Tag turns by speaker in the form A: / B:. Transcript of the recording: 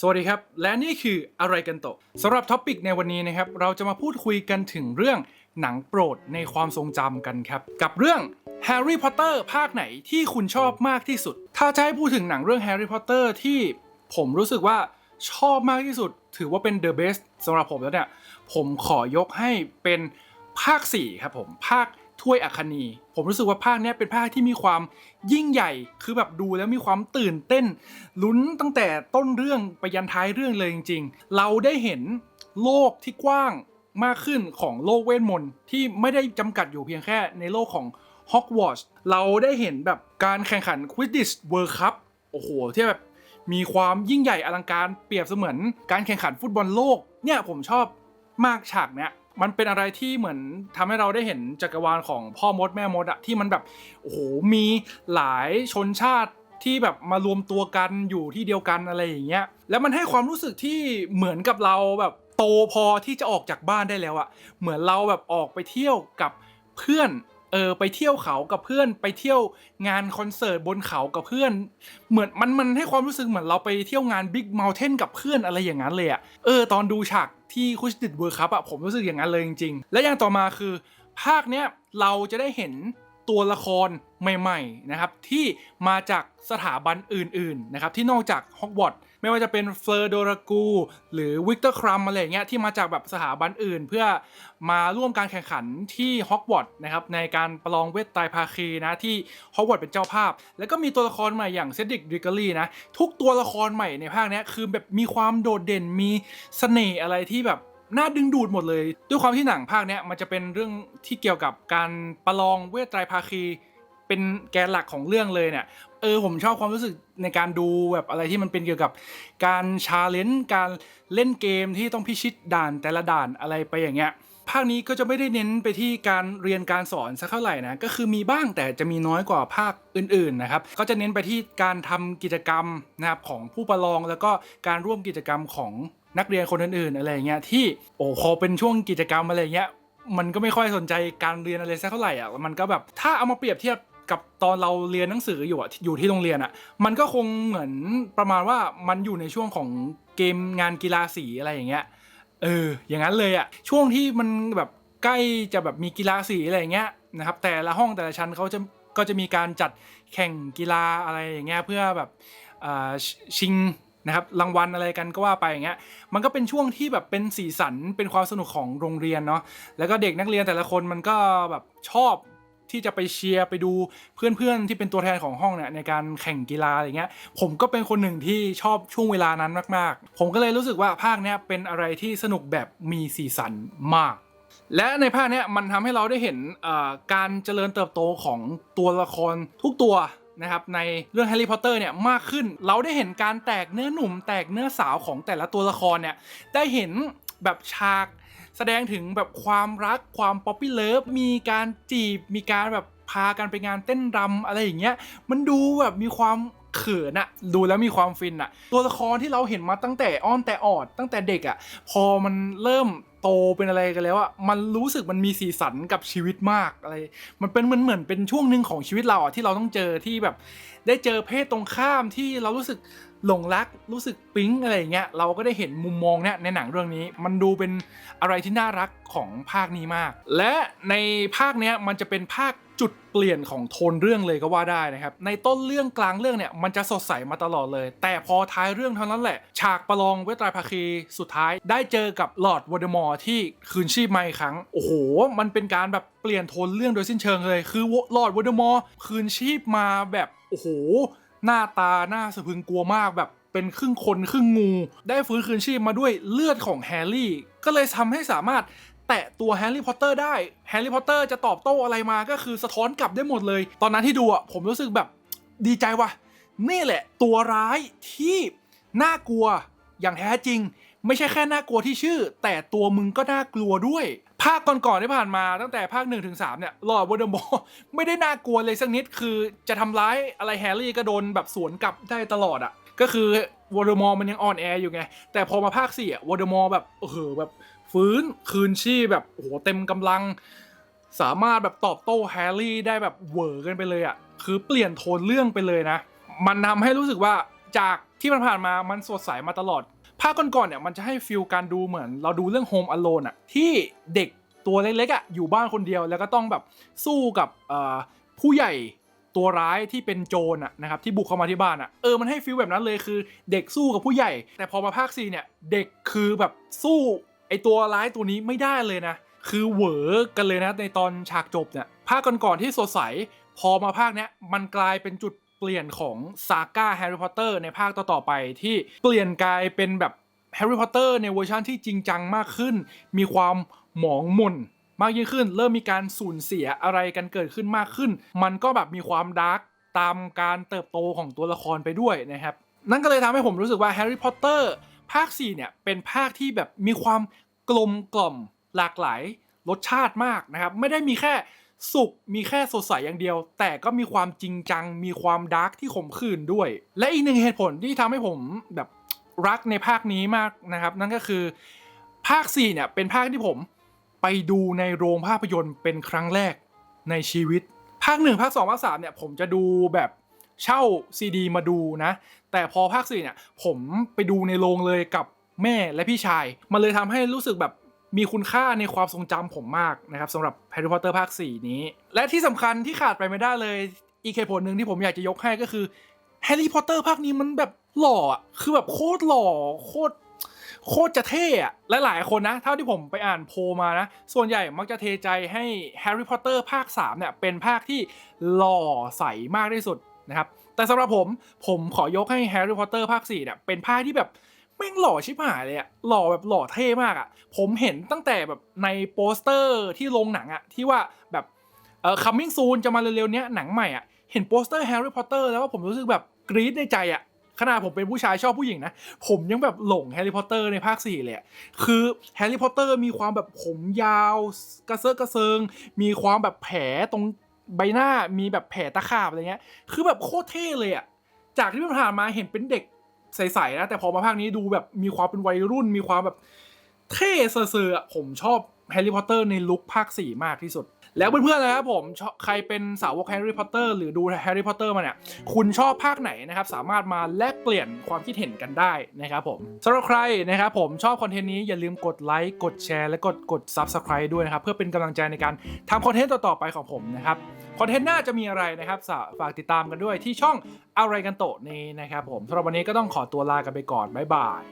A: สวัสดีครับ และนี่คืออะไรกันโตะสำหรับท็อปิกในวันนี้นะครับเราจะมาพูดคุยกันถึงเรื่องหนังโปรดในความทรงจำกันครับ กับเรื่อง Harry Potter ภาคไหนที่คุณชอบมากที่สุด ถ้าจะให้พูดถึงหนังเรื่อง Harry Potter ที่ผมรู้สึกว่าชอบมากที่สุด ถือว่าเป็น the best สำหรับผมแล้วเนี่ย ผมขอยกให้เป็นภาค 4 ครับผมภาค ถ้วยอัคนี ผมรู้สึกว่าภาคนี้เป็นภาคที่มีความยิ่งใหญ่ คือแบบดูแล้วมีความตื่นเต้น ลุ้นตั้งแต่ต้นเรื่องไปยันท้ายเรื่องเลยจริง ๆ เราได้เห็นโลกที่กว้างมากขึ้นของโลกเวทมนต์ที่ไม่ได้จำกัดอยู่เพียงแค่ในโลกของฮอกวอตส์เราได้เห็นแบบการแข่งขันควิดดิชเวิร์คัพโอ้โหที่แบบมีความยิ่งใหญ่อลังการเปรียบเสมือนการแข่งขันฟุตบอลโลก เนี่ยผมชอบมากฉากเนี้ย มันเป็นอะไรที่เหมือนทำให้เราได้เห็นจักรวาลของพ่อมดแม่มดอะที่มันแบบโอ้โหมีหลายชนชาติที่แบบมารวมตัวกันอยู่ที่เดียวกันอะไรอย่างเงี้ย แล้วมันให้ความรู้สึกที่เหมือนกับเราแบบโตพอที่จะออกจากบ้านได้แล้วอะเหมือนเราแบบออกไปเที่ยวกับเพื่อน เออไปเที่ยวเขากับเพื่อนไปเที่ยวงานคอนเสิร์ตบนเขากับเพื่อน เหมือนมันมันให้ความรู้สึกเหมือนเราไปเที่ยวงานบิ๊กเมลเทนกับเพื่อนอะไรอย่างนั้นเลยอะเออตอนดูฉากที่คุชติดเวิร์คับอะผมรู้สึกอย่างนั้นเลยจริงๆ และอย่างต่อมาคือ ภาคเนี้ยเราจะได้เห็น ตัวละครใหม่ๆนะครับที่มาจากสถาบันอื่นๆนะครับที่นอกจากฮอกวอตส์ไม่ว่าจะเป็นเฟอร์โดรากูหรือวิกเตอร์ครัมอะไรเงี้ยที่มาจากแบบสถาบันอื่น เพื่อมาร่วมการแข่งขันที่ฮอกวอตส์นะครับในการประลองเวทไตรภาคีนะที่ฮอกวอตส์เป็นเจ้าภาพ แล้วก็มีตัวละครใหม่อย่างเซดิกดิกเกอรี่นะทุกตัวละครใหม่ในภาคนี้คือแบบมีความโดดเด่นมีเสน่ห์อะไรที่แบบ น่าดึงดูดหมดเลย ด้วยความที่หนังภาคเนี้ยมันจะเป็นเรื่องที่เกี่ยวกับการประลองเวทไตรภาคี เป็นแกนหลักของเรื่องเลยเนี่ย เออผมชอบความรู้สึกในการดูแบบอะไรที่มันเป็นเกี่ยวกับการชาเลนจ์การเล่นเกมที่ต้องพิชิตด่านแต่ละด่านอะไรไปอย่างเงี้ยภาคนี้ก็จะไม่ได้เน้นไปที่การเรียนการสอนสักเท่าไหร่นะ ก็คือมีบ้างแต่จะมีน้อยกว่าภาคอื่นๆนะครับ ก็จะเน้นไปที่การทำกิจกรรมนะครับของผู้ประลองแล้วก็การร่วมกิจกรรมของ นักเรียนคนอื่นๆอะไรเงี้ยที่โอ้พอเป็นช่วงกิจกรรมอะไรเงี้ยมันก็ไม่ค่อยสนใจการเรียนอะไรสักเท่าไหร่อะมันก็แบบถ้าเอามาเปรียบเทียบกับตอนเราเรียนหนังสืออยู่อะอยู่ที่โรงเรียนอะมันก็คงเหมือนประมาณว่ามันอยู่ในช่วงของเกมงานกีฬาสีอะไรอย่างเงี้ยเอออย่างนั้นเลยอะช่วงที่มันแบบใกล้จะแบบมีกีฬาสีอะไรอย่างเงี้ยนะครับแต่ละห้องแต่ละชั้นเขาจะก็จะมีการจัดแข่งกีฬาอะไรอย่างเงี้ยเพื่อแบบชิง นะครับรางวัลอะไรกันก็ว่าไปอย่างเงี้ยมันก็เป็นช่วงที่แบบเป็นสีสันเป็นความสนุกของโรงเรียนเนาะแล้วก็เด็กนักเรียนแต่ละคนมันก็แบบชอบที่จะไปเชียร์ไปดูเพื่อนๆที่เป็นตัวแทนของห้องเนี่ยในการแข่งกีฬาอะไรเงี้ย ผมก็เป็นคนหนึ่งที่ชอบช่วงเวลานั้นมากๆ ผมก็เลยรู้สึกว่าภาคเนี้ยเป็นอะไรที่สนุกแบบมีสีสันมาก และในภาคเนี้ยมันทำให้เราได้เห็นการเจริญเติบโตของตัวละครทุกตัว นะครับในเรื่องแฮร์รี่พอตเตอร์เนี่ยมากขึ้น เราได้เห็นการแตกเนื้อหนุ่ม แตกเนื้อสาวของแต่ละตัวละครเนี่ยได้เห็นแบบฉากแสดงถึงแบบความรักความป๊อปปี้เลิฟมีการจีบมีการแบบพากันไปงานเต้นรำอะไรอย่างเงี้ยมันดูแบบมีความเขินอะดูแล้วมีความฟินอะตัวละครที่เราเห็นมาตั้งแต่อ้อนแต่ออดตั้งแต่เด็กอะพอมันเริ่ม โตเป็นอะไรกันแล้วอะมันรู้สึกมันมีสีสันกับชีวิตมากอะไร มันเป็นเหมือนเหมือนเป็นช่วงหนึ่งของชีวิตเราอะที่เราต้องเจอที่แบบ ได้เจอเพศตรงข้ามที่เรารู้สึกหลงรักรู้สึกปิ๊งอะไรอย่างเงี้ยเราก็ได้เห็นมุมมองเนี่ยในหนังเรื่องนี้ มันดูเป็นอะไรที่น่ารักของภาคนี้มาก และในภาคเนี้ยมันจะเป็นภาคจุดเปลี่ยนของโทนเรื่องเลยก็ว่าได้นะครับ ในต้นเรื่องกลางเรื่องเนี่ยมันจะสดใสมาตลอดเลย แต่พอท้ายเรื่องเท่านั้นแหละ ฉากประลองเวทไตรภาคีสุดท้าย ได้เจอกับลอร์ดวอเดมอร์ที่คืนชีพมาอีกครั้ง โอ้โห มันเป็นการแบบเปลี่ยนโทนเรื่องโดยสิ้นเชิงเลย คือลอร์ดวอเดมอร์คืนชีพมาแบบโอ้โห หน้าตาหน้าสะพึงกลัวมากแบบเป็นครึ่งคนครึ่งงู ได้ฟื้นคืนชีพมาด้วยเลือดของแฮร์รี่ ก็เลยทำให้สามารถแตะตัวแฮร์รี่พอตเตอร์ได้แฮร์รี่พอตเตอร์จะตอบโต้อะไรมาก็คือสะท้อนกลับได้หมดเลย ตอนนั้นที่ดูอะผมรู้สึกแบบดีใจว่ะนี่แหละ ตัวร้ายที่น่ากลัวอย่างแท้จริง ไม่ใช่แค่น่ากลัวที่ชื่อ แต่ตัวมึงก็น่ากลัวด้วย ภาคก่อนๆที่ผ่านมาตั้งแต่ภาค1นถึงสเนี่ยลอดวอเดมอร์ไม่ได้น่ากลัวเลยสักนิดคือจะทำร้ายอะไรแฮร์รี่ก็โดนแบบสวนกลับได้ตลอดอะ่ะ ก็คือวอเดมอร์มันยังอ่อนแออยู่ไง แต่พอมาภาค4อะวอเดมอร์แบบเออแบบฟื้นคืนชีพแบบโอ้โหเต็มกำลัง สามารถแบบตอบโต้แฮร์รี่ได้แบบเวอร์กันไปเลยอะ่ะคือเปลี่ยนโทนเรื่องไปเลยนะ มันทำให้รู้สึกว่าจากที่มันผ่านมามันสดใสมาตลอด ภาคก่อนๆเนี่ยมันจะให้ฟิลการดูเหมือน เราดูเรื่อง Home Alone อะที่เด็กตัวเล็กๆอะอยู่บ้านคนเดียวแล้วก็ต้องแบบสู้กับผู้ใหญ่ตัวร้ายที่เป็นโจรอะนะครับที่บุกเข้ามาที่บ้านอะเออมันให้ฟิลแบบนั้นเลยคือ เด็กสู้กับผู้ใหญ่ แต่พอมาภาค4เนี่ยเด็กคือแบบสู้ไอตัวร้ายตัวนี้ไม่ได้เลยนะ คือเหวอกันเลยนะในตอนฉากจบเนี่ยภาคก่อนๆที่สดใสพอมาภาคเนี้ยมันกลายเป็นจุด เปลี่ยนของซาก้าแฮร์รี่พอตเตอร์ในภาคต่อๆไปที่เปลี่ยนกลายเป็นแบบแฮร์รี่พอตเตอร์ในเวอร์ชันที่จริงจังมากขึ้น มีความหมองมนมากยิ่งขึ้น เริ่มมีการสูญเสียอะไรกันเกิดขึ้นมากขึ้น มันก็แบบมีความดาร์กตามการเติบโตของตัวละครไปด้วยนะครับ นั่นก็เลยทำให้ผมรู้สึกว่าแฮร์รี่พอตเตอร์ภาค 4 เนี่ย เป็นภาคที่แบบมีความกลมกล่อมหลากหลายรสชาติมากนะครับ ไม่ได้มีแค่ สุขมีแค่สดใสอย่างเดียว แต่ก็มีความจริงจัง มีความดาร์กที่ขมขื่นด้วย และอีกหนึ่งเหตุผลที่ทำให้ผมแบบรักในภาคนี้มากนะครับ นั่นก็คือ ภาค4เนี่ยเป็นภาคที่ผมไปดูในโรงภาพยนตร์เป็นครั้งแรกในชีวิต ภาค 1 ภาค 2 ภาค 3 เนี่ย ผมจะดูแบบเช่าซีดีมาดูนะ แต่พอภาค4เนี่ยผมไปดูในโรงเลยกับแม่และพี่ชาย มันเลยทำให้รู้สึกแบบ มีคุณค่าในความทรงจำผมมากนะครับสำหรับ Harry Potter ภาค 4 นี้ และที่สำคัญที่ขาดไปไม่ได้เลย อีกเหตุผลหนึ่งที่ผมอยากจะยกให้ก็คือ Harry Potter ภาคนี้มันแบบหล่ออะคือแบบโคตรหล่อโคตรโคตรจะเท่อะและหลายคนนะ เท่าที่ผมไปอ่านโพลมานะ ส่วนใหญ่มักจะเทใจให้ Harry Potter ภาค 3 เนี่ย เป็นภาคที่หล่อใสมากที่สุดนะครับ แต่สำหรับผม ผมขอยกให้ Harry Potter ภาค 4 เนี่ย เป็นภาคที่แบบ แม่งหล่อชิบหายเลยอะหล่อแบบหล่อเท่มากอะผมเห็นตั้งแต่แบบในโปสเตอร์ที่โรงหนังอะที่ว่าแบบเออ coming soon จะมาเร็วๆเนี้ยหนังใหม่อะเห็นโปสเตอร์ Harry Potter แล้วว่าผมรู้สึกแบบกรี๊ดในใจอะขนาดผมเป็นผู้ชายชอบผู้หญิงนะ ผมยังแบบหลงแฮร์รี่พอตเตอร์ในภาค 4 เลยอะคือแฮร์รี่พอตเตอร์มีความแบบผมยาวกระเซาะกระเซิง มีความแบบแผลตรงใบหน้ามีแบบแผลตะขาบอะไรเงี้ย คือแบบโคตรเท่เลยอะจากที่ผ่านมาเห็นเป็นเด็ก ใสๆนะแต่พอมาภาคนี้ดูแบบมีความเป็นวัยรุ่นมีความแบบเท่เซอร์ๆอผมชอบแฮร์รี่พอตเตอร์ในลุคภาคสี่มากที่สุด แล้วเพื่อนๆนะครับผมใครเป็นสาวกแฮร์รี่พอตเตอร์หรือดูแฮร์รี่พอตเตอร์มาเนี่ยคุณชอบภาคไหนนะครับสามารถมาแลกเปลี่ยนความคิดเห็นกันได้นะครับผมสำหรับใครนะครับผมชอบคอนเทนต์นี้อย่าลืมกดไลค์กดแชร์และกดกด Subscribe ด้วยนะครับเพื่อเป็นกำลังใจในการทำคอนเทนต์ต่อๆไปของผมนะครับคอนเทนต์หน้าจะมีอะไรนะครับฝากติดตามกันด้วยที่ช่องอะไรกันโตนี้นะครับผมสำหรับวันนี้ก็ต้องขอตัวลากันไปก่อนบ๊ายบาย